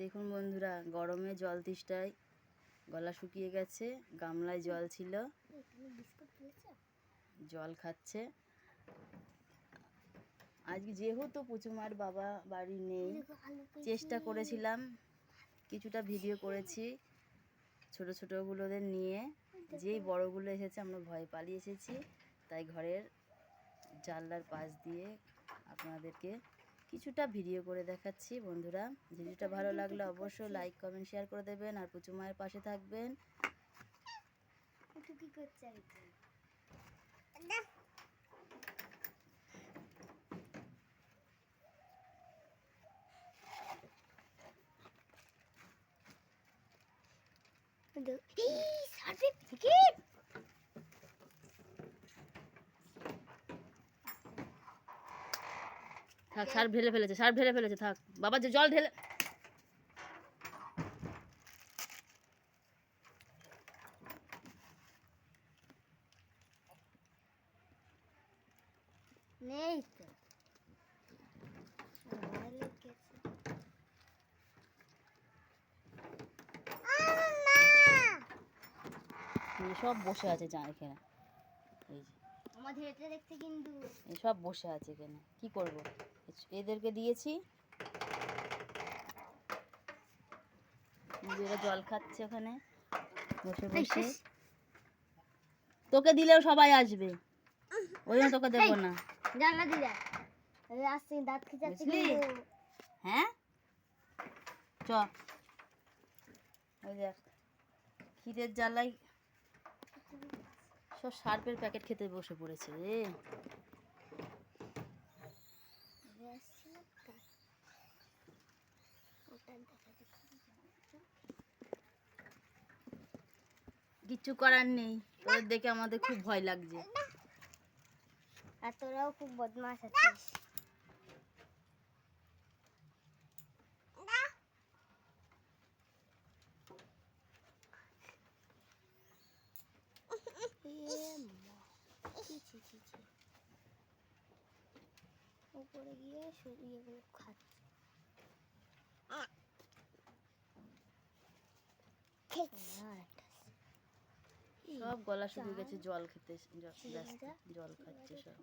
দেখুন বন্ধুরা, গরমে জল তেষ্টায় গলা শুকিয়ে গেছে, গামলায় জল ছিল। জল খাচ্ছে। আজকে যেহেতু পুচুমার বাবা বাড়ি নেই, চেষ্টা করেছিলাম কিছুটা ভিডিও করেছি ছোট ছোটোগুলোদের নিয়ে। যেই বড়গুলো এসেছে আমরা ভয় পালিয়ে এসেছি, তাই ঘরের জানলার পাশ দিয়ে আপনাদেরকে কিছুটা ভিডিও করে দেখাচ্ছি বন্ধুরা। ভিডিওটা ভালো লাগলে অবশ্যই লাইক কমেন্ট শেয়ার করে দেবেন। আর পুচু মায়ের পাশে থাকবেন। কি করছে সার্টিফিকেট! থাক সার ঢেলে ফেলেছে সার ঢেলে ফেলেছে থাক। বাবা যে জল ঢেলে নেই তো। সব বসে আছে যা এখানে এই যে। আমাদের এটা দেখতে কিন্তু সব বসে আছে এখানে। কি করব? এদেরকে দিয়েছি। জল খাচ্ছে ওখানে। বসে বসে। তোকে দিলেও সবাই আসবে। ওই জন্য তোকে দেবো না। জানলা এই আসছে দাঁত খিচাচ্ছে হ্যাঁ? চ। ওই দেখ। খিদের জ্বালাই সব সার্পের প্যাকেট খেতে বসে পড়েছে রে। কিচ্ছু করার নেই। ওদের দেখে আমাদের খুব ভয় লাগছে। আর তোরাও খুব বদমাস আছিস। উপরে গিয়ে খাচ্ছে। সব গলা শুকিয়ে গেছে জল খেতে জল খাচ্ছে সব।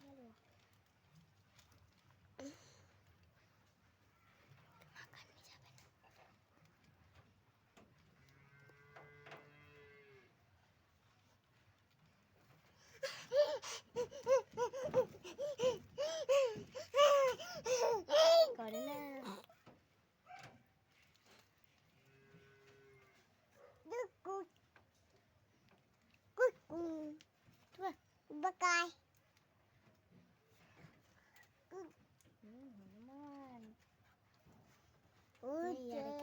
bye bye. Hmm, naman. Oh, yeah.